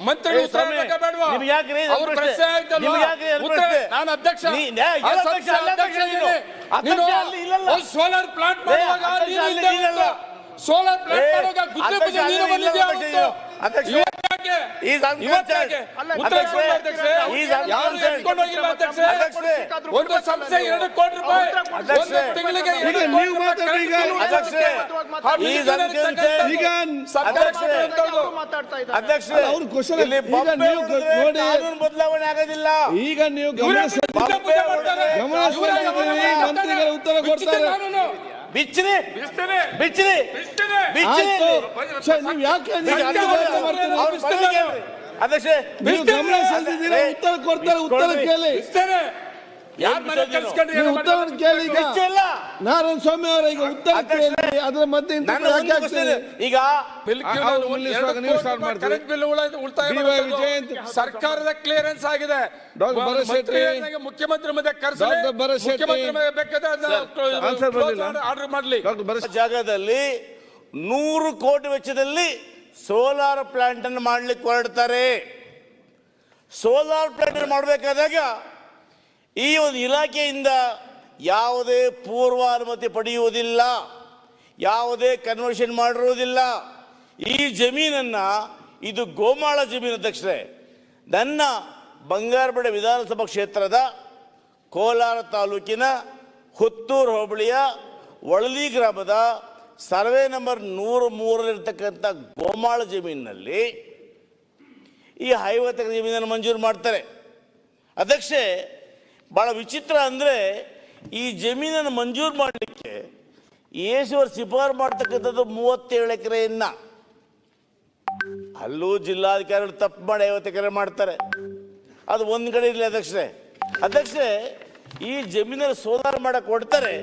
ಮಂತ್ರಿ? ನಿಮ್ಗೆ ಯಾಕ್ರಿ ಅವ್ರ ಪ್ರಶ್ನೆ? ಇದು ಉತ್ತರ- ನಾನು ಅಧ್ಯಕ್ಷ. ಸೋಲಾರ್ ಪ್ಲಾಂಟ್ ಮಾಡುವಾಗ. ಸೋಲಾರ್ ಪ್ಲಾಂಟ್ ಮಾಡುವಾಗ ಗುದ್ದೆ ಬಂದಿದ್ಯಾ ಒಂದು ಸಂಸ್ಥೆ ಎರಡು ಕೋಟಿ ರೂಪಾಯಿ. ಒಂದು ತಿಂಗಳಿಗೆ ಬದಲಾವಣೆ ಆಗೋದಿಲ್ಲ. ಈಗ ನೀವು ಗಮನ ಮಂತ್ರಿಗಳು ಉತ್ತರ ಕೊಡ್ತಾರೆ. ಬಿಚ್ಚಿರಿ ಬಿಚ್ಚಿದೆ. ಬಿಚ್ಚಿರಿ ಬಿಚ್ಚಿದೆ. ಬಿಚ್ಚಿರಿ ಆಯ್ತು ಸರ್, ನೀವು ಯಾಕೆ ನೀವು ಅಡ್ಡ ಅಧ್ಯಕ್ಷ ಮಾಡ್ತೀರಿ? ಅವ್ರು. ನೀವು ಗಮನ ಸೆಳೆದಿದ್ದೀರಾ ಉತ್ತರ ಕೊಡ್ತಾರೆ ಉತ್ತರ ಕೇಳಿ. ನಾರಾಯಣ ಸ್ವಾಮಿ ಅವರ ಈಗ ಉತ್ತರ ಕೇಳಿ ಅದರ ಮಧ್ಯೆ ಈಗ. ಸರ್ಕಾರದ ಕ್ಲಿಯರೆನ್ಸ್ ಆಗಿದೆ. ಮುಖ್ಯಮಂತ್ರಿ ಮಧ್ಯೆ. ಆರ್ಡರ್ ಮಾಡಲಿ. ಜಾಗದಲ್ಲಿ ನೂರು ಕೋಟಿ ವೆಚ್ಚದಲ್ಲಿ ಸೋಲಾರ್ ಪ್ಲಾಂಟ್ ಅನ್ನು ಮಾಡ್ಲಿಕ್ಕೆ ಹೊರಡ್ತಾರೆ. ಸೋಲಾರ್ ಪ್ಲಾಂಟ್ ಮಾಡಬೇಕಾದಾಗ ಈ ಒಂದು ಇಲಾಖೆಯಿಂದ ಯಾವುದೇ ಪೂರ್ವ ಅನುಮತಿ ಪಡೆಯುವುದಿಲ್ಲ, ಯಾವುದೇ ಕನ್ವರ್ಷನ್ ಮಾಡಿರುವುದಿಲ್ಲ. ಈ ಜಮೀನನ್ನು, ಇದು ಗೋಮಾಳ ಜಮೀನು ಅಧ್ಯಕ್ಷರೇ, ನನ್ನ ಬಂಗಾರಪೇಟೆ ವಿಧಾನಸಭಾ ಕ್ಷೇತ್ರದ ಕೋಲಾರ ತಾಲೂಕಿನ ಹುತ್ತೂರು ಹೋಬಳಿಯ ಒಳಲಿ ಗ್ರಾಮದ ಸರ್ವೆ ನಂಬರ್ ನೂರ ಮೂರಲ್ಲಿರ್ತಕ್ಕಂಥ ಗೋಮಾಳ ಜಮೀನಿನಲ್ಲಿ ಈ ಐವತ್ತು ಜಮೀನನ್ನು ಮಂಜೂರು ಮಾಡ್ತಾರೆ. ಅಧ್ಯಕ್ಷೆ ಭಾಳ ವಿಚಿತ್ರ ಅಂದರೆ ಈ ಜಮೀನನ್ನು ಮಂಜೂರು ಮಾಡಲಿಕ್ಕೆ ಏಸುವರು ಶಿಫಾರು ಮಾಡ್ತಕ್ಕಂಥದ್ದು ಮೂವತ್ತೇಳು ಎಕರೆಯನ್ನ ಅಲ್ಲೂ ಜಿಲ್ಲಾಧಿಕಾರಿಗಳು ತಪ್ಪು ಮಾಡಿ ಐವತ್ತು ಎಕರೆ ಮಾಡ್ತಾರೆ. ಅದು ಒಂದು ಕಡೆ ಇರಲಿ ಅಧ್ಯಕ್ಷೆ ಅಧ್ಯಕ್ಷರೇ, ಈ ಜಮೀನಲ್ಲಿ ಸೋಲಾರ್ ಮಾಡಕ್ಕೆ ಕೊಡ್ತಾರೆ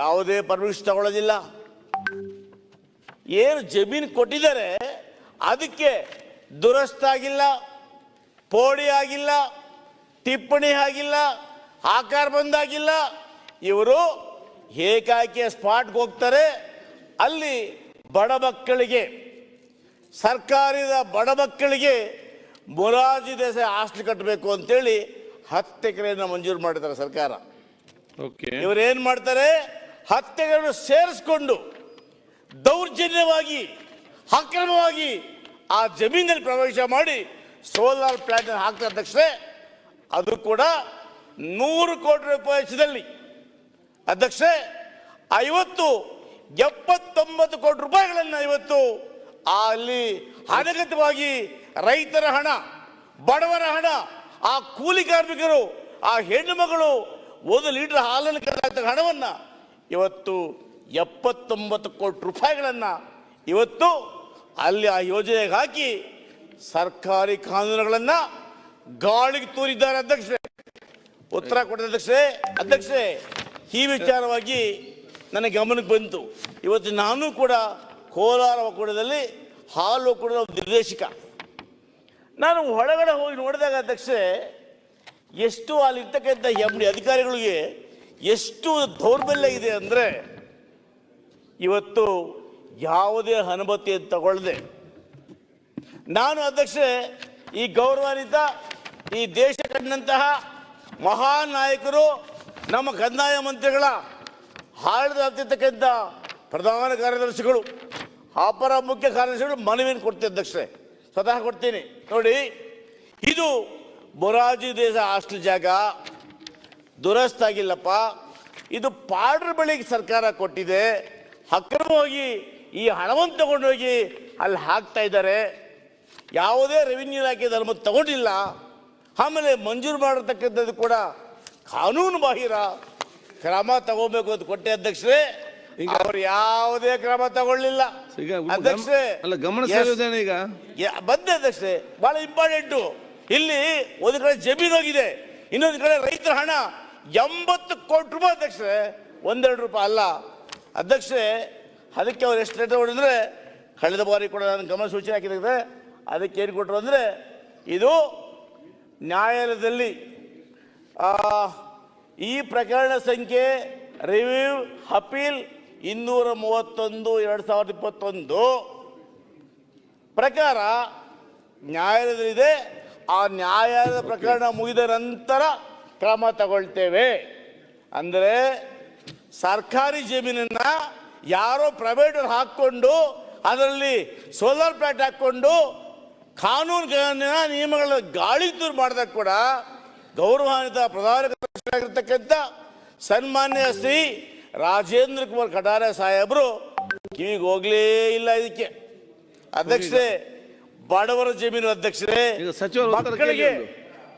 ಯಾವುದೇ ಪರ್ಮಿಷನ್ ತಗೊಳ್ಳೋದಿಲ್ಲ. ಏನು ಜಮೀನು ಕೊಟ್ಟಿದ್ದಾರೆ ಅದಕ್ಕೆ ದುರಸ್ತಾಗಿಲ್ಲ, ಪೋಡಿ ಆಗಿಲ್ಲ ಟಿಪ್ಪಣಿ ಆಗಿಲ್ಲ ಆಕಾರ ಬಂದಾಗಿಲ್ಲ. ಇವರು ಏಕಾಕಿಯ ಸ್ಪಾಟ್ಗೆ ಹೋಗ್ತಾರೆ. ಅಲ್ಲಿ ಬಡ ಮಕ್ಕಳಿಗೆ ಸರ್ಕಾರದ ಬಡ ಮಕ್ಕಳಿಗೆ ಮೊರಾಜಿ ದೇಸಾಯಿ ಹಾಸ್ಟೆಲ್ ಕಟ್ಟಬೇಕು ಅಂತೇಳಿ ಹತ್ತು ಎಕರೆಯನ್ನು ಮಂಜೂರು ಮಾಡಿದ್ದಾರೆ ಸರ್ಕಾರ. ಓಕೆ. ಇವರು ಏನ್ ಮಾಡ್ತಾರೆ? ಹತ್ತು ಎಕರೆಯನ್ನು ಸೇರಿಸ್ಕೊಂಡು ದೌರ್ಜನ್ಯವಾಗಿ ಅಕ್ರಮವಾಗಿ ಆ ಜಮೀನಲ್ಲಿ ಪ್ರವೇಶ ಮಾಡಿ ಸೋಲಾರ್ ಪ್ಲಾಂಟ್ ಹಾಕ್ತಾರೆ ಅಧ್ಯಕ್ಷರೇ. ಅದು ಕೂಡ ನೂರು ಕೋಟಿ ರೂಪಾಯಿ ವೆಚ್ಚದಲ್ಲಿ. ಅಧ್ಯಕ್ಷ ಐವತ್ತು, ಎಪ್ಪತ್ತೊಂಬತ್ತು ಕೋಟಿ ರೂಪಾಯಿಗಳನ್ನು ಇವತ್ತು ಅಲ್ಲಿ ಅನಗತ್ಯವಾಗಿ ರೈತರ ಹಣ, ಬಡವರ ಹಣ, ಆ ಕೂಲಿ ಕಾರ್ಮಿಕರು, ಆ ಹೆಣ್ಣು ಮಗಳು, ಒಂದು ಲೀಟರ್ ಹಾಲನ್ನು ಕರೆದ ಹಣವನ್ನು ಇವತ್ತು ಎಪ್ಪತ್ತೊಂಬತ್ತು ಕೋಟಿ ರೂಪಾಯಿಗಳನ್ನು ಇವತ್ತು ಅಲ್ಲಿ ಆ ಯೋಜನೆಗೆ ಹಾಕಿ ಸರ್ಕಾರಿ ಕಾನೂನುಗಳನ್ನು ಗಾಳಿಗೆ ತೂರಿದ್ದಾರೆ ಅಧ್ಯಕ್ಷರೇ. ಉತ್ತರ ಕೊಟ್ಟ ಅಧ್ಯಕ್ಷರೇ. ಅಧ್ಯಕ್ಷರೇ, ಈ ವಿಚಾರವಾಗಿ ನನ್ನ ಗಮನಕ್ಕೆ ಬಂತು. ಇವತ್ತು ನಾನು ಕೂಡ ಕೋಲಾರ ಒಕ್ಕೂಟದಲ್ಲಿ ಹಾಲು ಒಕ್ಕೂಟದ ನಿರ್ದೇಶಕ. ನಾನು ಒಳಗಡೆ ಹೋಗಿ ನೋಡಿದಾಗ ಅಧ್ಯಕ್ಷರೇ, ಎಷ್ಟು ಅಲ್ಲಿರ್ತಕ್ಕಂಥ ಎಂ ಡಿ ಅಧಿಕಾರಿಗಳಿಗೆ ಎಷ್ಟು ದೌರ್ಬಲ್ಯ ಇದೆ ಅಂದರೆ ಇವತ್ತು ಯಾವುದೇ ಅನುಮತಿ ತಗೊಳ್ಳದೆ. ನಾನು ಅಧ್ಯಕ್ಷೆ ಈ ಗೌರವಾನ್ವಿತ ಈ ದೇಶ ಕಂಡಂತಹ ಮಹಾನ್ ನಾಯಕರು ನಮ್ಮ ಕಂದಾಯ ಮಂತ್ರಿಗಳ ಹಾಳದಾಗ್ತಿರ್ತಕ್ಕಂಥ ಪ್ರಧಾನ ಕಾರ್ಯದರ್ಶಿಗಳು ಅಪರ ಮುಖ್ಯ ಕಾರ್ಯದರ್ಶಿಗಳು ಮನವಿಯನ್ನು ಅಧ್ಯಕ್ಷರೆ. ಸ್ವತಃ ಕೊಡ್ತೀನಿ. ನೋಡಿ, ಇದು ಮೊರಾಜಿ ದೇಶ ಹಾಸ್ಟೆಲ್ ಜಾಗ. ದುರಸ್ತಾಗಿಲ್ಲಪ್ಪ ಇದು ಪಾಡ್ರ ಬಳಿಗೆ ಸರ್ಕಾರ ಕೊಟ್ಟಿದೆ. ಅಕ್ರಮವಾಗಿ ಈ ಹಣವನ್ನು ತಗೊಂಡೋಗಿ ಅಲ್ಲಿ ಹಾಕ್ತಾ ಇದ್ದಾರೆ. ಯಾವುದೇ ರೆವಿನ್ಯೂ ಇಲಾಖೆ ಧರ್ಮ ತಗೊಂಡಿಲ್ಲ. ಆಮೇಲೆ ಮಂಜೂರು ಮಾಡಿರ್ತಕ್ಕಂಥದ್ದು ಕೂಡ ಕಾನೂನು ಬಾಹಿರ. ಕ್ರಮ ತಗೋಬೇಕು ಅಂತ ಕೊಟ್ಟೆ ಅಧ್ಯಕ್ಷರೇ. ಅವರು ಯಾವುದೇ ಕ್ರಮ ತಗೊಳ್ಳಿಲ್ಲ. ಈಗ ಅಧ್ಯಕ್ಷರೇ ಅಲ್ಲ ಗಮನ. ಈಗ? ಯಾ- ಬಂದೆ ಅಧ್ಯಕ್ಷರೇ. ಬಹಳ ಇಂಪಾರ್ಟೆಂಟು ಇಲ್ಲಿ ಒಂದು ಕಡೆ ಜಮೀನು ಹೋಗಿದೆ. ಇನ್ನೊಂದು ಕಡೆ ರೈತರ ಹಣ. ಎಂಬತ್ತು ಕೋಟಿ ರೂಪಾಯಿ ಅಧ್ಯಕ್ಷರೇ ಒಂದೆರಡು ರೂಪಾಯಿ ಅಲ್ಲ. ಅಧ್ಯಕ್ಷರೇ ಅದಕ್ಕೆ ಅವ್ರು ಎಷ್ಟು ಲೆಟರ್ ಹೊಡೆದ್ರೆ ಕಳೆದ ಬಾರಿ ಕೂಡ ನಾನು ಗಮನ ಸೂಚನೆ ಹಾಕಿದ್ರೆ ಅದಕ್ಕೆ ಏನು ಕೊಟ್ಟರು ಅಂದರೆ ಇದು ನ್ಯಾಯಾಲಯದಲ್ಲಿ ಈ ಪ್ರಕರಣ ಸಂಖ್ಯೆ ರಿವ್ಯೂ ಅಪೀಲ್ ಇನ್ನೂರ ಮೂವತ್ತೊಂದು ಎರಡು ಸಾವಿರದ ಇಪ್ಪತ್ತೊಂದು ಪ್ರಕಾರ ನ್ಯಾಯಾಲಯದಲ್ಲಿದೆ. ಆ ನ್ಯಾಯಾಲಯದ ಪ್ರಕರಣ ಮುಗಿದ ನಂತರ ಕ್ರಮ ತಗೊಳ್ತೇವೆ. ಅಂದರೆ ಸರ್ಕಾರಿ ಜಮೀನನ್ನು ಯಾರೋ ಪ್ರೈವೇಟ್ ಹಾಕ್ಕೊಂಡು, ಅದರಲ್ಲಿ ಸೋಲಾರ್ ಪ್ಲಾಂಟ್ ಹಾಕ್ಕೊಂಡು ಕಾನೂನು ನಿಯಮಗಳ ಗಾಳಿ ದೂರು ಮಾಡಿದಾಗ ಕೂಡ ಗೌರವಾನ್ವಿತ ಪ್ರಧಾನ ಆಗಿರ್ತಕ್ಕಂಥ ಸನ್ಮಾನ್ಯ ಶ್ರೀ ರಾಜೇಂದ್ರ ಕುಮಾರ್ ಕಟಾರೆ ಸಾಹೇಬರು ಕಿವಿಗೆ ಹೋಗ್ಲೇ ಇಲ್ಲ ಇದಕ್ಕೆ ಅಧ್ಯಕ್ಷರೇ ಬಡವರ ಜಮೀನು ಅಧ್ಯಕ್ಷರೇ ಸಚಿವರು ಮಕ್ಕಳಿಗೆ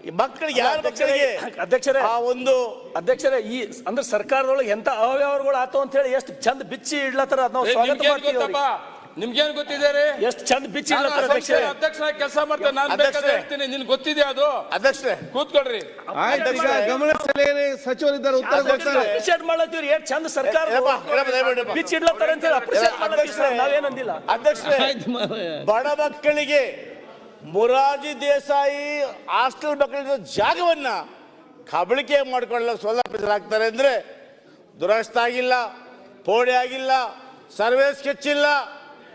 ಈ ಮಕ್ಕಳಿಗೆ ಯಾರ ಮಕ್ಕಳಿಗೆ ಅಧ್ಯಕ್ಷರೇ ಆ ಒಂದು ಅಧ್ಯಕ್ಷರೇ ಈ ಅಂದ್ರೆ ಸರ್ಕಾರದೊಳಗೆ ಎಂತ ಅವ್ಯವಹಾರಗಳು ಆತು ಅಂತ ಹೇಳಿ ಎಷ್ಟು ಚಂದ ಬಿಚ್ಚಿ ಇಡ್ಲತ್ತಾರ ಅದ್ ನಾವು ಸ್ವಾಗತ ಮಾಡ್ತೀವಿ. ನಿಮ್ಗೇನ್ ಗೊತ್ತಿದೆ ರೀ? ಎಷ್ಟು ಚಂದ ಬಿಚ್ಚಿ ನಾನು ಅಧ್ಯಕ್ಷ ಅಧ್ಯಕ್ಷನಾಗಿ ಕೆಲಸ ಮಾಡ್ತೇನೆ ನಾನು ಅಧ್ಯಕ್ಷರೇ. ಬೇಕಾದ್ರೆ ಹೇಳ್ತೀನಿ ನಿನ್ ಗೊತ್ತಿದೆ ಅದು? ಅಧ್ಯಕ್ಷರೇ. ಕೂತ್ಕೊಳ್ರಿ. ಆಯ್ತು ಈಗ ಗಮನ ಸೆಳೆಯಿರಿ ಸಚಿವರಿದ್ದಾರೆ ಉತ್ತರ ಕೊಡ್ತಾರೆ. ಅಪ್ರಿಷಿಯೇಟ್ ಮಾಡ್ಲತ್ತೀವ್ರಿ ಏನ್ ಚಂದ ಸರ್ಕಾರ ಏನಪ್ಪ, ಏನಪ್ಪ, ದಯಮಾಡಿ ಬಿಚ್ಚಿ ಇಡ್ಲತ್ತಾರ ಅಂತ ಹೇಳಿ ಅಪ್ರಿಷಿಯೇಟ್ ಮಾಡ್ಲತ್ತೀವಿ. ಸರ್, ನಾವೇನಂದಿಲ್ಲ. ಅಧ್ಯಕ್ಷರೇ. ಬಡ ಮಕ್ಕಳಿಗೆ ಮುರಾಜಿ ದೇಸಾಯಿ ಹಾಸ್ಟೆಲ್ ಮಕ್ಕಳಿಗೆ ಜಾಗವನ್ನ ಕಬಳಿಕೆ ಮಾಡ್ಕೊಳ್ಳೋಕೆ ಸೋಲಾಪಿಸಲಾಗ್ತಾರೆ ಅಂದ್ರೆ ದುರಸ್ತ ಆಗಿಲ್ಲ ಪೋಡಿ ಆಗಿಲ್ಲ ಸರ್ವೇ ಸ್ಕೆಚ್ ಇಲ್ಲ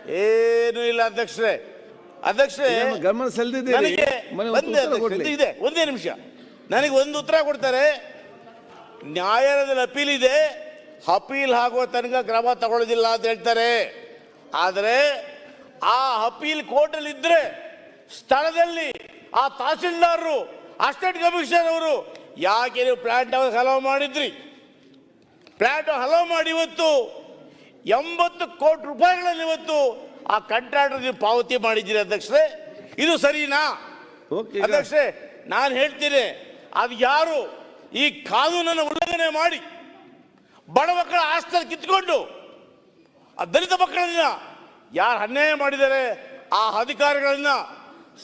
ಏನು ಇಲ್ಲ ಅಧ್ಯಕ್ಷರೇ. ಅಧ್ಯಕ್ಷರೇ ಗಮನ ನನಗೆ ಒಂದೇ ಅಧ್ಯಕ್ಷರೇ, ಇದೆ ಒಂದೇ ನಿಮಿಷ. ನನಗೆ ಒಂದು ಉತ್ತರ ಕೊಡ್ತಾರೆ. ನ್ಯಾಯಾಲಯದಲ್ಲಿ ಅಪೀಲ್ ಇದೆ. ಅಪೀಲ್ ಆಗುವ ತನಕ ಕ್ರಮ ತಗೊಳ್ಳೋದಿಲ್ಲ ಅಂತ ಹೇಳ್ತಾರೆ. ಆದರೆ ಆ ಅಪೀಲ್ ಕೋರ್ಟಲ್ಲಿ ಇದ್ರೆ ಸ್ಥಳದಲ್ಲಿ ಆ ತಹಸೀಲ್ದಾರರು ಅಸ್ಟೇಟ್ ಕಮಿಷನರ್ ಅವರು ಯಾಕೆ ನೀವು ಪ್ಲಾಂಟ್ ಹಲವು ಮಾಡಿದ್ರಿ? ಪ್ಲಾಂಟ್ ಹಲವು ಮಾಡಿ ಇವತ್ತು ಎಂಬತ್ತು ಕೋಟಿ ರೂಪಾಯಿಗಳಲ್ಲಿ ಇವತ್ತು ಆ ಕಂಟ್ರಾಕ್ಟರ್ ನೀವು ಪಾವತಿ ಮಾಡಿದ್ದೀರಿ ಅಧ್ಯಕ್ಷರೇ. ಇದು ಸರಿನಾ? ಓಕೆ ಈಗ. ಅಧ್ಯಕ್ಷೆ ನಾನು ಹೇಳ್ತೀನಿ ಅದು ಯಾರು ಈ ಕಾನೂನನ್ನು ಉಲ್ಲಂಘನೆ ಮಾಡಿ ಬಡ ಮಕ್ಕಳ ಆಸ್ತಿಯಲ್ಲಿ ಕಿತ್ಕೊಂಡು ಆ ದಲಿತ ಮಕ್ಕಳನ್ನ ಯಾರು ಅನ್ಯಾಯ ಮಾಡಿದ್ದಾರೆ ಆ ಅಧಿಕಾರಿಗಳನ್ನ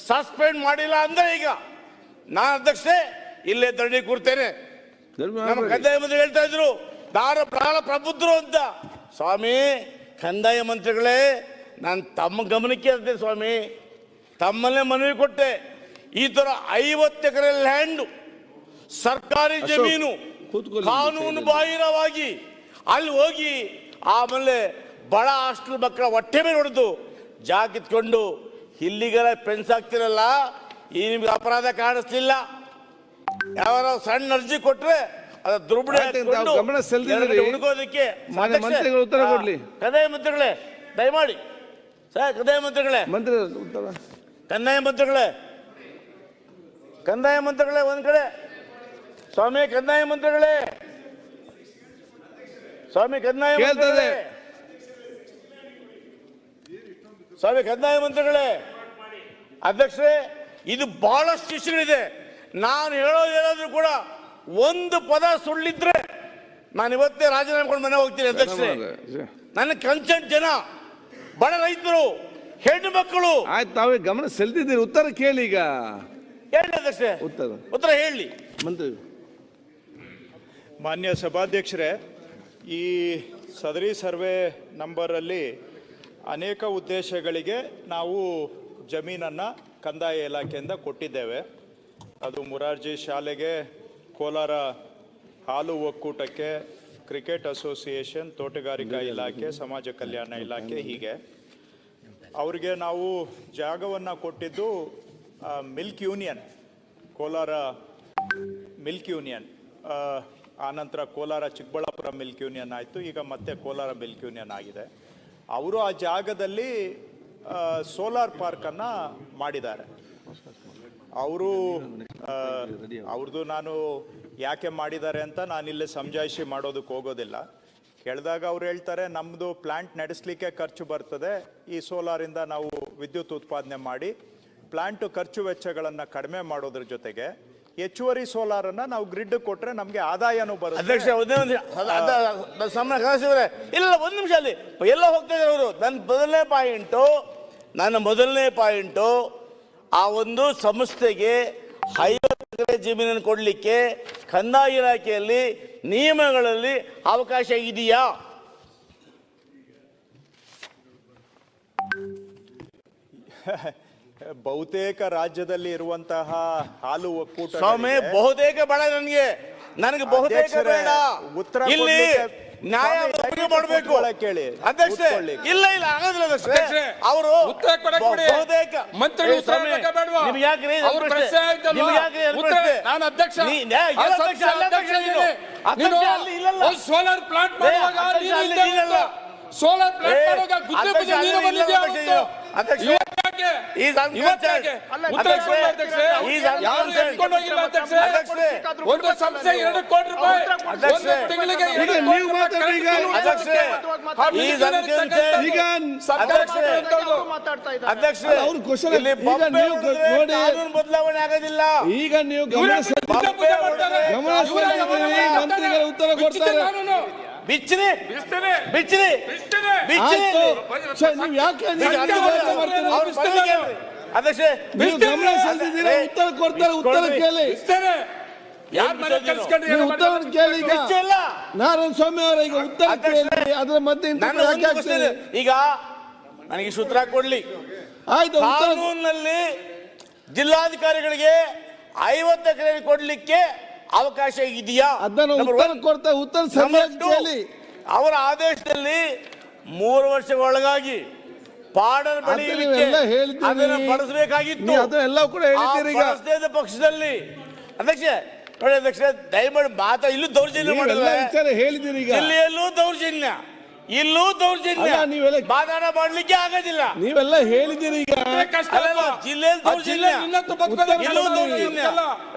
ಸಸ್ಪೆಂಡ್ ಮಾಡಿಲ್ಲ ಅಂದ್ರೆ ಈಗ ನಾನು ಅಧ್ಯಕ್ಷೆ ಇಲ್ಲೇ ದಂಡಿ ಕೂರ್ತೇನೆ. ನಮ್ಮ. ಕಂದಾಯ ಮಂತ್ರಿ ಹೇಳ್ತಾ ಇದ್ರು ನಾನು ಪ್ರಾಣ ಪ್ರಬುದ್ಧರು ಅಂತ ಸ್ವಾಮಿ ಕಂದಾಯ ಮಂತ್ರಿಗಳೇ ನಾನು ತಮ್ಮ ಗಮನಕ್ಕೆ ಇರ್ತೇನೆ ಸ್ವಾಮಿ. ತಮ್ಮಲ್ಲೇ ಮನವಿ ಕೊಟ್ಟೆ. ಈ ಥರ ಐವತ್ತು ಎಕರೆ ಲ್ಯಾಂಡು ಸರ್ಕಾರಿ ಜಮೀನು. ಕಾನೂನು ಬಾಹಿರವಾಗಿ ಅಲ್ಲಿ ಹೋಗಿ ಆಮೇಲೆ ಬಡ ಹಾಸ್ಟೆಲ್ ಮಕ್ಕಳ ಹೊಟ್ಟೆ ಮೇಲೆ ಹೊಡೆದು ಜಾಗ ಕಿತ್ಕೊಂಡು ಇಲ್ಲಿಗೆಲ್ಲ ಫ್ರೆಂಡ್ಸ್ ಆಗ್ತಿರಲ್ಲ ಈ ನಿಮ್ಗೆ ಅಪರಾಧ ಕಾಣಿಸ್ಲಿಲ್ಲ. ಯಾವ ಸಣ್ಣ ಅರ್ಜಿ ಕೊಟ್ರೆ ಗಮನ ಸೆಳೆದಿದ್ದೀರಿ. ಹುಡುಕೋದಕ್ಕೆ ಮಾನ್ಯ ಮಂತ್ರಿಗಳು ಉತ್ತರ ಕೊಡ್ಲಿ. ಕಂದಾಯ ಮಂತ್ರಿಗಳೇ ದಯಮಾಡಿ. ಸರ್ ಕಂದಾಯ ಮಂತ್ರಿಗಳೇ. ಮಂತ್ರಿ ಉತ್ತರ. ಕಂದಾಯ ಮಂತ್ರಿಗಳೇ. ಕಂದಾಯ ಮಂತ್ರಿಗಳೇ ಒಂದ್ ಕಡೆ. ಸ್ವಾಮಿ ಕಂದಾಯ ಮಂತ್ರಿಗಳೇ. ಸ್ವಾಮಿ ಕಂದಾಯ. ಮಂತ್ರಿಗಳೇ. ಸ್ವಾಮಿ ಕಂದಾಯ ಮಂತ್ರಿಗಳೇ. ಅಧ್ಯಕ್ಷರೇ ಇದು ಬಹಳಷ್ಟು ಇಶ್ಯೂಗಳಿದೆ ನಾನು ಹೇಳೋದು ಏನಾದ್ರೂ ಕೂಡ ಒಂದು ಪದ ಸುಳ್ಳಿದ್ರೆ ನಾನು ಇವತ್ತೇ ರಾಜೀನಾಮೆ ಕೊಂಡು ಮನೆ ಹೋಗ್ತೀನಿ ಅಧ್ಯಕ್ಷರೇ. ನನ್ನ ಕನ್ಸೆಂಟ್ ಜನ ಬಡ ರೈತರು ಹೆಣ್ಣು ಮಕ್ಕಳು. ಆಯ್ತು ತಾವೇ ಗಮನ ಸೆಳೆದಿದ್ದೀರಿ. ಉತ್ತರ ಕೇಳಿ ಈಗ. ಹೇಳಿ ಅಧ್ಯಕ್ಷರೇ. ಉತ್ತರ. ಉತ್ತರ ಹೇಳಿ. ಮಂತ್ರಿ. ಮಾನ್ಯ ಸಭಾಧ್ಯಕ್ಷರೇ ಈ ಸದರಿ ಸರ್ವೆ ನಂಬರಲ್ಲಿ ಅನೇಕ ಉದ್ದೇಶಗಳಿಗೆ ನಾವು ಜಮೀನನ್ನು ಕಂದಾಯ ಇಲಾಖೆಯಿಂದ ಕೊಟ್ಟಿದ್ದೇವೆ. ಅದು ಮುರಾರ್ಜಿ ಶಾಲೆಗೆ ಕೋಲಾರ ಹಾಲು ಒಕ್ಕೂಟಕ್ಕೆ ಕ್ರಿಕೆಟ್ ಅಸೋಸಿಯೇಷನ್ ತೋಟಗಾರಿಕಾ ಇಲಾಖೆ ಸಮಾಜ ಕಲ್ಯಾಣ ಇಲಾಖೆ ಹೀಗೆ. ಅವರಿಗೆ ನಾವು ಜಾಗವನ್ನು ಕೊಟ್ಟಿದ್ದು milk union Kolar milk union. ಆ, ಆನಂತರ ಕೋಲಾರ ಚಿಕ್ಕಬಳ್ಳಾಪುರ ಮಿಲ್ಕ್ ಯೂನಿಯನ್ ಆಯಿತು ಈಗ ಮತ್ತೆ ಕೋಲಾರ ಮಿಲ್ಕ್ ಯೂನಿಯನ್ ಆಗಿದೆ. ಅವರು ಆ ಜಾಗದಲ್ಲಿ ಸೋಲಾರ್ ಪಾರ್ಕನ್ನು ಮಾಡಿದ್ದಾರೆ. ಅವರು ಅವ್ರದ್ದು ನಾನು ಯಾಕೆ ಮಾಡಿದ್ದಾರೆ ಅಂತ ನಾನಿಲ್ಲಿ ಸಮಜಾಯಿಷಿ ಮಾಡೋದಕ್ಕೆ ಹೋಗೋದಿಲ್ಲ. ಕೇಳಿದಾಗ ಅವ್ರು ಹೇಳ್ತಾರೆ ನಮ್ಮದು ಪ್ಲಾಂಟ್ ನಡೆಸಲಿಕ್ಕೆ ಖರ್ಚು ಬರ್ತದೆ ಈ ಸೋಲಾರಿಂದ ನಾವು ವಿದ್ಯುತ್ ಉತ್ಪಾದನೆ ಮಾಡಿ ಪ್ಲಾಂಟ್ ಖರ್ಚು ವೆಚ್ಚಗಳನ್ನು ಕಡಿಮೆ ಮಾಡೋದ್ರ ಜೊತೆಗೆ ಹೆಚ್ಚುವರಿ ಸೋಲಾರನ್ನು ನಾವು ಗ್ರಿಡ್ ಕೊಟ್ರೆ ನಮಗೆ ಆದಾಯನೂ ಅಧ್ಯಕ್ಷ ಬರುತ್ತೆ ಒಂದೇ ಒಂದು ಕಳಿಸಿದ್ರೆ ಇಲ್ಲ ಒಂದು ನಿಮಿಷ ಅಲ್ಲಿ. ಎಲ್ಲ ಹೋಗ್ತಾ ಇದ್ದಾರೆ ಅವರು ನನ್ನ ಮೊದಲನೇ ಪಾಯಿಂಟು ನನ್ನ ಮೊದಲನೇ ಪಾಯಿಂಟು ಆ ಒಂದು ಸಂಸ್ಥೆಗೆ ಐವತ್ತು ಎಕರೆ ಜಮೀನನ್ನು ಕೊಡಲಿಕ್ಕೆ ಕಂದಾಯ ಇಲಾಖೆಯಲ್ಲಿ ನಿಯಮಗಳಲ್ಲಿ ಅವಕಾಶ ಇದೆಯಾ? ಬಹುತೇಕ ರಾಜ್ಯದಲ್ಲಿ ಇರುವಂತಹ ಹಾಲು ಒಕ್ಕೂಟ ಸ್ವಾಮಿ ಬಹುತೇಕ ಬೇಡ ನನಗೆ. ನನಗೆ ಬಹುತೇಕ ಬೇಡ. ಉತ್ತರ ನ್ಯಾಯ ಒಪ್ಪಿಗೆ ಮಾಡಬೇಕು ಕೇಳಿ ಹೇಳಿ. ಅಧ್ಯಕ್ಷರೇ ಇಲ್ಲ ಇಲ್ಲ ಆಗೋದಿಲ್ಲ ಅಧ್ಯಕ್ಷ ಅವರು ಉತ್ತರ ಬಿಡಿ. ಬಹುತೇಕ ಮಂತ್ರಿ ಏ, ಉತ್ತರ ಸ್ವಾಮಿ, ಕೊಡಕ್ಕೆ ಬೇಡ್ವಾ? ನಿಮ್ಗೆ ಯಾಕ್ರಿ ಇದು ಅವ್ರ ಪ್ರಶ್ನೆ? ಪ್ರಶ್ನೆ ಆಯ್ತಲ್ವಾ? ನಿಮ್ಗೆ ಯಾಕ್ರಿ ಇದು ಉತ್ತರ- ಪ್ರಶ್ನೆ? ನಾನು ಅಧ್ಯಕ್ಷ. ನೀ- ನ್ಯಾ- ಆ ಎಲ್ಲ ಸಂಸ್ಥೆ ಅಧ್ಯಕ್ಷ, ಅಲ್ಲ ಅಧ್ಯಕ್ಷ ಅಧ್ಯಕ್ಷ ನೀನು. ಇದ್ದೀನಿ. ಅಧ್ಯಕ್ಷ ಅಲ್ಲಿ ಇಲ್ಲಲ್ಲ. ಒಂದು ಸೋಲಾರ್ ಪ್ಲಾಂಟ್ ಮಾಡುವಾಗ ಅಧ್ಯಕ್ಷ ನೀನು ಅಲ್ಲಿ ಇದ್ದೇ ಇಲ್ಲಲ್ಲ. ಇತ್ತು. ಸೋಲಾರ್ ಪ್ಲಾಂಟ್ ಏ, ಮಾಡುವಾಗ ಗುದ್ದೆ ಅಧ್ಯಕ್ಷ ಬಿದ್ದು ನೀನು ಅಲ್ಲಿ ಇಲ್ಲಲ್ಲ? ಅಧ್ಯಕ್ಷ. Unconfessed. ಇವತ್ತ್ಯಾಕೆ? ಅಲ್ಲ, ಉತ್ತರ ಅಧ್ಯಕ್ಷ. ಕೊಡಿ ಅಧ್ಯಕ್ಷೆ. He's ಯಾರು unconfessed. ಎತ್ಕೊಂಡು ಹೋಗಿಲ್ಲ ಅಧ್ಯಕ್ಷ. ಒಂದು ಸಂಸ್ಥೆ ಎರಡು ಕೋಟಿ ರೂಪಾಯಿ ಅಧ್ಯಕ್ಷರೇ. ಒಂದು ತಿಂಗಳಿಗೆ ಈಗ ನೀವು ಮಾತಾಡಿ ಈಗ. ಈಗ ಅವ್ರು question ಇಲ್ಲಿ ಈಗ ನೀವು ನೋಡಿ. ಕಾನೂನು ಬದಲಾವಣೆ ಆಗೋದಿಲ್ಲ ಈಗ ನೀವು ಗಮನ. ಮಂತ್ರಿಗಳು ಉತ್ತರ ಕೊಡ್ತಾರೆ. ಬಿಚ್ಚಿರಿ. ಬಿಚ್ಚಿರಿ. ಬಿಚ್ಚಿದೆ. ಬಿಚ್ಚಿರಿ. ಆಯ್ತು. ಸರ್, ನೀವು ಯಾಕೆ ನೀವು ಈಗ ಯಾಕೆ ಅಧ್ಯಕ್ಷರೇ, ವಾದ ಮಾಡ್ತೀರಿ? ಅವ್ರು ಬಂದು ಕೇಳ್ರಿ. ನೀವು ಗಮನ ಸೆಳೆದಿದ್ದೀರಾ? ಉತ್ತರ ಕೊಡ್ತಾರೆ ಉತ್ತರ ಕೇಳಿ. ಬಿಚ್ಚಿದೆ. ಯಾರ್ ಮನೆ ಬಿಚ್ಚೋದು ನೀವು ಉತ್ತರ ಕೇಳಿ ಈಗ. ಬಿಚ್ಚಿಲ್ಲ. ನಾರಾಯಣ ಸ್ವಾಮಿ ಅವರ ಈಗ ಉತ್ತರ ಅಧ್ಯಕ್ಷರೇ, ಕೇಳಿ. ಅದರ ಮಧ್ಯೆ ಇಂಥ ನನ್ನ ಯಾಕೆ ಒಂದು question ಆಗ್ತದೆ? ಇದೆ. ಈಗ ನನಗೆ ಸೂತ್ರ ಕೊಡ್ಲಿ. ಆಯ್ತು ಉತ್ತರ. ಜಿಲ್ಲಾಧಿಕಾರಿಗಳಿಗೆ ಐವತ್ತು ಎಕರೆ ಕೊಡ್ಲಿಕ್ಕೆ ಅವಕಾಶ ಇದೆಯಾ? ಕೊಡ್ತಾ ಉತ್ತರ ಅವರ ಆದೇಶದಲ್ಲಿ ಮೂರು ವರ್ಷ ಒಳಗಾಗಿ ಪಾಡರ್ ಬಳಸಬೇಕಾಗಿತ್ತು ಅದನ್ನೆಲ್ಲ ಕೂಡ ಹೇಳಿದ್ದೀರಿ ಈಗ. ಪಕ್ಷದಲ್ಲಿ ಅಧ್ಯಕ್ಷ ನೋಡಿ ಅಧ್ಯಕ್ಷ ದಯಮಾಡಿ ಮಾತಾ ಇಲ್ಲೂ ದೌರ್ಜನ್ಯ ಮಾಡಿಲ್ಲ ಹೇಳಿದ್ದೀರಿ ಈಗ. ಜಿಲ್ಲೆಯಲ್ಲೂ ದೌರ್ಜನ್ಯ. ಇಲ್ಲೂ ದೌರ್ಜನ್ಯ ನೀವೆಲ್ಲ- ಬಾಧಾನ ಮಾಡ್ಲಿಕ್ಕೆ ಆಗೋದಿಲ್ಲ ನೀವೆಲ್ಲ ಹೇಳಿದ್ದೀರಿ ಈಗ ಕಷ್ಟ ಅಲ್ಲ? ಜಿಲ್ಲೆಯಲ್ಲಿ ದೌರ್ಜನ್ಯ. ಇಲ್ಲೂ ದೌರ್ಜನ್ಯ.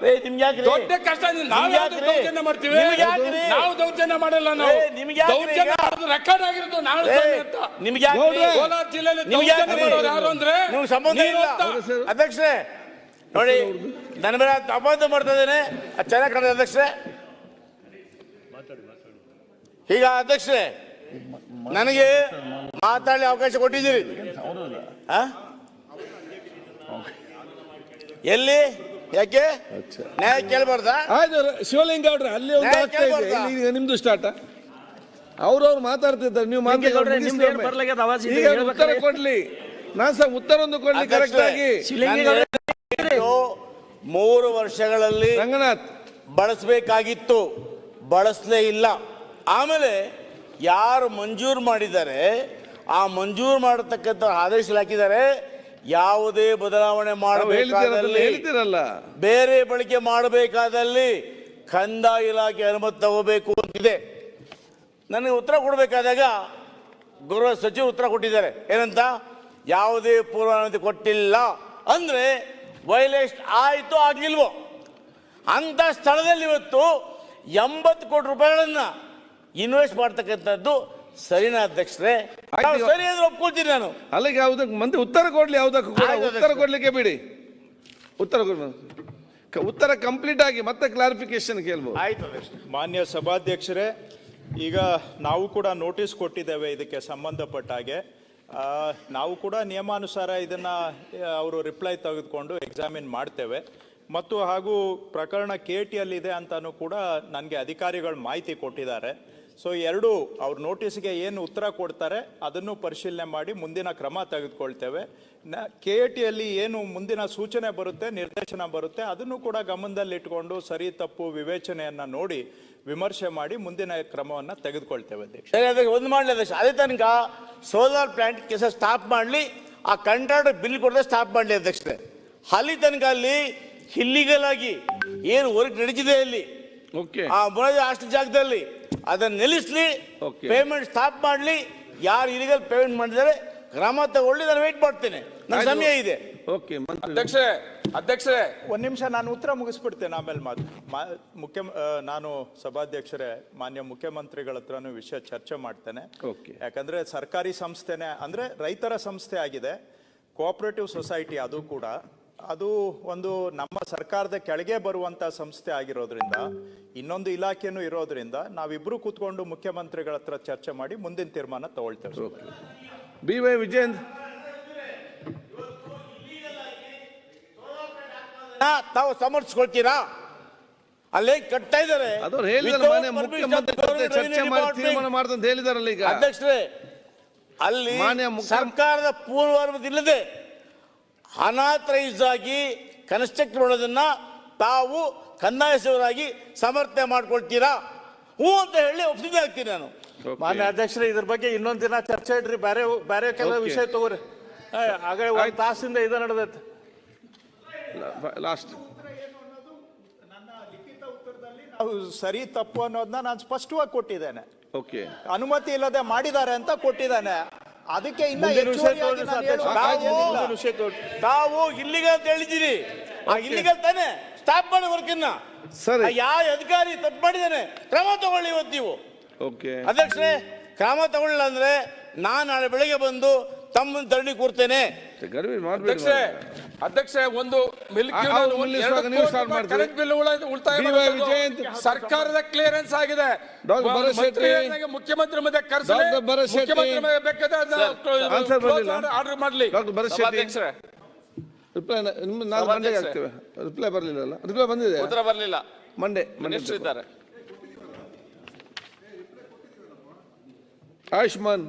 ರೇ, ನಿಮ್ಗೆ ಯಾಕ್ರಿ? ದೊಡ್ಡ ಕಷ್ಟ ನೀವು- ನಾವು ನಿಮ್ಗೆ ಯಾವ್ದು ಯಾಕ್ರಿ? ದೌರ್ಜನ್ಯ ಮಾಡ್ತೀವಿ ನಿಮ್ಗೆ ಯಾಕ್ರಿ? ನಾವು ದೌರ್ಜನ್ಯ ಮಾಡಲ್ಲ ನಾವು ಏ, ನಿಮ್ಗೆ ಯಾಕ್ರಿ ದೌರ್ಜನ್ಯ ಈಗ? ಮಾಡೋದು ರೆಕಾರ್ಡ್ ಆಗಿರೋದು ನಾಳೆ ರೇ, ಸ್ವಾಮಿ ಅಂತ ನಿಮ್ಗೆ ಯಾಕ್ರಿ? ಗೌಡ್ರೆ, ಕೋಲಾರ ಜಿಲ್ಲೆಯಲ್ಲಿ ನಿಮ್ಗೆ ದೌರ್ಜನ್ಯ ಯಾಕ್ರಿ? ಮಾಡೋರು ಯಾರು ಅಂದ್ರೆ ನಿಮ್ಗೆ ಸಂಬಂಧ ನೀನು ಇಲ್ಲ ಅಂತ. ಅಧ್ಯಕ್ಷರೇ ನೋಡಿ ನನ್ನ ಮೇಲೆ ಅಪವಾದ ಮಾಡ್ತಾ ಇದ್ದೇನೆ ಅದು ಚೆನ್ನಾಗಿ ಕಾಣ್ತದೆ ಅಧ್ಯಕ್ಷರೇ ಈಗ ಅಧ್ಯಕ್ಷರೇ ನನಗೆ ಮಾತಾಡಲಿ ಅವಕಾಶ ಕೊಟ್ಟಿದ್ದೀರಿ. ಆ? ಎಲ್ಲಿ? ಯಾಕೆ? ನ್ಯಾಯ ಕೇಳಬಾರ್ದಾ? ಆಯ್ತು ಶಿವಲಿಂಗ ಅವ್ರೆ ಅಲ್ಲಿ ಒಂದು ಆಗ್ತಾ ಇದೆ. ನಿಮ್ದು ಸ್ಟಾರ್ಟ್ ಅವ್ರವ್ರು ಮಾತಾಡ್ತಿದ್ದಾರೆ ನೀವು ಮಾತಾಡಿ ಉತ್ತರ ಕೊಡ್ಲಿ. ನಾನ್ ಸಹ ಉತ್ತರ ಒಂದು ಕೊಡ್ಲಿ ಕರೆಕ್ಟ್ ಆಗಿ. ನಾನು ಮೂರು ವರ್ಷಗಳಲ್ಲಿ ರಂಗನಾಥ್. ಬಳಸಬೇಕಾಗಿತ್ತು. ಬಳಸಲೇ ಇಲ್ಲ. ಆಮೇಲೆ ಯಾರು ಮಂಜೂರು ಮಾಡಿದ್ದಾರೆ ಆ ಮಂಜೂರು ಮಾಡತಕ್ಕಂಥ ಆದೇಶ ಹಾಕಿದ್ದಾರೆ ಯಾವುದೇ ಬದಲಾವಣೆ ಮಾಡಬೇಕಾದಲ್ಲಿ ಹೇಳ್ತೀರಲ್ಲ? ಬೇರೆ ಬಳಕೆ ಮಾಡಬೇಕಾದಲ್ಲಿ ಕಂದಾಯ ಇಲಾಖೆ ಅನುಮತಿ ತಗೋಬೇಕು ಅಂತಿದೆ. ನನಗೆ ಉತ್ತರ ಕೊಡಬೇಕಾದಾಗ ಗೃಹ ಸಚಿವ ಉತ್ತರ ಕೊಟ್ಟಿದ್ದಾರೆ. ಏನಂತ? ಯಾವುದೇ ಪೂರ್ವಾನುಮತಿ ಕೊಟ್ಟಿಲ್ಲ ಅಂದ್ರೆ ವೈಲೇಷನ್ ಆಯಿತು ಆಗ್ಲಿಲ್ವೋ? ಅಂತ ಸ್ಥಳದಲ್ಲಿ ಇವತ್ತು ಎಂಬತ್ತು ಕೋಟಿ ರೂಪಾಯಿಗಳನ್ನ ಇನ್ವೆಸ್ಟ್ ಮಾಡ್ತಕ್ಕಂಥದ್ದು ಸರಿನಾ ಅಧ್ಯಕ್ಷರೇ? ಆಯ್ತು, ನಾವು ಸರಿ ಅಂದ್ರೆ ಒಪ್ಕೊಳ್ತೀನಿ ನಾನು. ಅಲ್ಲಿಗೆ ಯಾವುದಕ್ಕೆ ಮಂದಿ ಉತ್ತರ ಕೊಡ್ಲಿ ಯಾವುದಕ್ಕೂ ಕೂಡ. ಆಯ್ತು, ಉತ್ತರ ಕೊಡಲಿಕ್ಕೆ ಕೊಡ್ಲಿಕ್ಕೆ ಬಿಡಿ. ಉತ್ತರ ಕೊಡ್ ಕ- ಉತ್ತರ ಕಂಪ್ಲೀಟ್ ಆಗಿ ಮತ್ತೆ ಕ್ಲಾರಿಫಿಕೇಶನ್ ಕೇಳ್ಬೋದು. ಆಯ್ತು ಅಧ್ಯಕ್ಷ ಮಾನ್ಯ ಸಭಾಧ್ಯಕ್ಷರೇ ಈಗ ನಾವು ಕೂಡ ನೋಟಿಸ್ ಕೊಟ್ಟಿದ್ದೇವೆ ಇದಕ್ಕೆ ಸಂಬಂಧಪಟ್ಟ ಹಾಗೆ. ಆ, ನಾವು ಕೂಡ ನಿಯಮಾನುಸಾರ ಇದನ್ನ ಅವರು ರಿಪ್ಲೈ ತೆಗೆದುಕೊಂಡು ಎಕ್ಸಾಮಿನ್ ಮಾಡ್ತೇವೆ. ಮತ್ತು ಹಾಗೂ ಪ್ರಕರಣ ಕೆ ಟಿಯಲ್ಲಿದೆ ಅಂತಾನು ಕೂಡ ನನಗೆ ಅಧಿಕಾರಿಗಳು ಮಾಹಿತಿ ಕೊಟ್ಟಿದ್ದಾರೆ. ಸೊ ಎರಡು ಅವ್ರ ನೋಟಿಸ್ಗೆ ಏನು ಉತ್ತರ ಕೊಡ್ತಾರೆ ಅದನ್ನು ಪರಿಶೀಲನೆ ಮಾಡಿ ಮುಂದಿನ ಕ್ರಮ ತೆಗೆದುಕೊಳ್ತೇವೆ. ಕೆ ಎ ಟಿಯಲ್ಲಿ ಏನು ಮುಂದಿನ ಸೂಚನೆ ಬರುತ್ತೆ ನಿರ್ದೇಶನ ಬರುತ್ತೆ ಅದನ್ನು ಕೂಡ ಗಮನದಲ್ಲಿಟ್ಕೊಂಡು ಸರಿ ತಪ್ಪು ವಿವೇಚನೆಯನ್ನು ನೋಡಿ ವಿಮರ್ಶೆ ಮಾಡಿ ಮುಂದಿನ ಕ್ರಮವನ್ನು ತೆಗೆದುಕೊಳ್ತೇವೆ ಅಧ್ಯಕ್ಷ. ಸರಿ ಅದಕ್ಕೆ ಒಂದು ಮಾಡಲಿ ಅಧ್ಯಕ್ಷ. ಅದೇ ತನಕ ಸೋಲಾರ್ ಪ್ಲಾಂಟ್ ಕೆಲಸ ಸ್ಟಾಪ್ ಮಾಡಲಿ ಆ ಕಂಟ್ರಾಕ್ಟ್ ಬಿಲ್ ಕೊಡದೆ ಸ್ಟಾಪ್ ಮಾಡಲಿ ಅಧ್ಯಕ್ಷರೇ ಅಲ್ಲಿ ತನಕ ಅಲ್ಲಿ ಇಲ್ಲಿಗಲ್ ಆಗಿ ಏನು ವರ್ಕ್ ನಡೀತಿದೆ ಅಲ್ಲಿ. ಓಕೆ ಆ ಮುರಾಜಿ ಅಷ್ಟು ಜಾಗದಲ್ಲಿ ಅದನ್ನ ನಿಲ್ಲಿಸಲಿ. ಪೇಮೆಂಟ್ ಸ್ಟಾಪ್ ಮಾಡಲಿ. ಯಾರು ಇಲಿಗಲ್ ಪೇಮೆಂಟ್ ಮಾಡಿದರೆ ಕ್ರಮ ತಗೊಳ್ಳಿ ನಾನು ವೇಟ್ ಮಾಡ್ತೇನೆ. ನನ್ನ. ಸಮಯ ಇದೆ. ಓಕೆ ಅಧ್ಯಕ್ಷರೇ ಅಧ್ಯಕ್ಷರೇ. ಒಂದು ನಿಮಿಷ ನಾನು ಉತ್ತರ ಮುಗಿಸ್ಬಿಡ್ತೇನೆ ಆಮೇಲೆ ಮಾತು. ಮಾ- ಮುಖ್ಯ ನಾನು ಸಭಾಧ್ಯಕ್ಷರೇ ಮಾನ್ಯ ಮುಖ್ಯಮಂತ್ರಿಗಳ ಹತ್ರನೂ ವಿಷಯ ಚರ್ಚೆ ಮಾಡ್ತೇನೆ. ಯಾಕಂದ್ರೆ ಸರ್ಕಾರಿ ಸಂಸ್ಥೆನೆ ಅಂದ್ರೆ ರೈತರ ಸಂಸ್ಥೆ ಆಗಿದೆ. ಕೋಆಪರೇಟಿವ್ ಸೊಸೈಟಿ ಅದು ಕೂಡ. ಅದು ಒಂದು ನಮ್ಮ ಸರ್ಕಾರದ ಕೆಳಗೆ ಬರುವಂತ ಸಂಸ್ಥೆ ಆಗಿರೋದ್ರಿಂದ ಇನ್ನೊಂದು ಇಲಾಖೆನೂ ಇರೋದ್ರಿಂದ ನಾವಿಬ್ರು ಕೂತ್ಕೊಂಡು ಮುಖ್ಯಮಂತ್ರಿಗಳ ಹತ್ರ ಚರ್ಚೆ ಮಾಡಿ ಮುಂದಿನ ತೀರ್ಮಾನ ತಗೊಳ್ತೇವೆ ಬಿ ವೈ ವಿಜೇಂದ್ರ ತಾವು ಸಮರ್ಥಿಸ್ಕೊಳ್ತೀರಾ? ಅಲ್ಲೇ ಕಟ್ತಾ ಇದಾರೆ ಅದವ್ರು ಹೇಳಿದಾರೆ Without ಮಾನ್ಯ permission ಮುಖ್ಯಮಂತ್ರಿ ಜೊತೆ ಚರ್ಚೆ ಮಾಡಿ department. ತೀರ್ಮಾನ ಮಾಡ್ತಂತ ಹೇಳಿದಾರಲ್ಲ ಈಗ. ಅಧ್ಯಕ್ಷರೇ ಅಲ್ಲಿ ಸರ್ಕಾರದ ಪೂರ್ವಾನುಮತಿ ಇಲ್ಲದೆ ಅನಾಥರೈಸ್ ಆಗಿ ಕನ್ಸ್ಟ್ರಕ್ಟ್ ಮಾಡೋದನ್ನ ತಾವು ಕಂದಾಯ ಸಚಿವರಾಗಿ ಸಮರ್ಥನೆ ಮಾಡ್ಕೊಳ್ತೀರಾ? ಹ್ಞೂ ಅಂತ ಹೇಳಿ ಒಪ್ಪಿಗೆ ಆಗ್ತೀನಿ ನಾನು. ಮಾನ್ಯ ಅಧ್ಯಕ್ಷರೇ ಇದ್ರ ಬಗ್ಗೆ ಇನ್ನೊಂದು ದಿನ ಚರ್ಚೆ ಇಡ್ರಿ. ಬೇರೆ ಬೇರೆ ಕೆಲವು ವಿಷಯ ತಗೋರಿ. ಹಾಗೆ ಒಂದು ತಾಸಿಂದ ಇದು ನಡೆದೈತೆ. ಲಾಸ್ಟ್ ನಾವು ಸರಿ ತಪ್ಪು ಅನ್ನೋದನ್ನ ನಾನು ಸ್ಪಷ್ಟವಾಗಿ ಕೊಟ್ಟಿದ್ದೇನೆ. ಓಕೆ ಅನುಮತಿ ಇಲ್ಲದೆ ಮಾಡಿದ್ದಾರೆ ಅಂತ ಕೊಟ್ಟಿದ್ದಾನೆ. ಅದಕ್ಕೆ ಇನ್ನ ಹೆಚ್ಚುವರಿಯಾಗಿ ನಾನು ಹೇಳುವ ತಗೊಳ್ರಿ ತಾವು ಇಲ್ಲಿಗೆ ಅಂತ ಹೇಳಿದ್ದೀರಿ. ಆ ಇಲ್ಲಿಗೆ ತಾನೆ ಸ್ಟಾಪ್ ಮಾಡಿ ವರ್ಕನ್ನ ಸರಿ. ಯಾವ ಅಧಿಕಾರಿ ತಪ್ಪು ಮಾಡಿದ್ದಾನೆ ಕ್ರಮ ತಗೊಳ್ಳಿ ಇವತ್ತು ನೀವು. ಓಕೆ ಅಧ್ಯಕ್ಷರೇ ಕ್ರಮ ತಗೊಳ್ಳಿಲ್ಲ ಅಂದ್ರೆ ನಾನು ನಾಳೆ ಬೆಳಿಗ್ಗೆ ಬಂದು ತಮ್ಮ ಧರಣಿ ಕೂರ್ತೇನೆ. ಅಧ್ಯಕ್ಷರೇ ಅಧ್ಯಕ್ಷೆ ಒಂದು ಮಿಲ್ಕ್. ಕರೆಂಟ್ ಬಿಲ್ ಉಳಿತಾಯ. ಸರ್ಕಾರದ ಕ್ಲಿಯರೆನ್ಸ್ ಆಗಿದೆ. ಮುಖ್ಯಮಂತ್ರಿ ಬರಲಿಲ್ಲ. ಆರ್ಡರ್ ಮಾಡಲಿ. ರಿಪ್ಲೈ ನಾವು ಆಗ್ತೇವೆ. ರಿಪ್ಲೈ ಬರಲಿಲ್ಲ ರಿಪ್ಲೈ ಬಂದಿದೆ ಉತ್ತರ ಬರಲಿಲ್ಲ. ಮಂಡೆ ಮಂಡೆ ಮಿನಿಸ್ಟರ್ ಇದ್ದಾರೆ. ಆಯುಷ್ಮಾನ್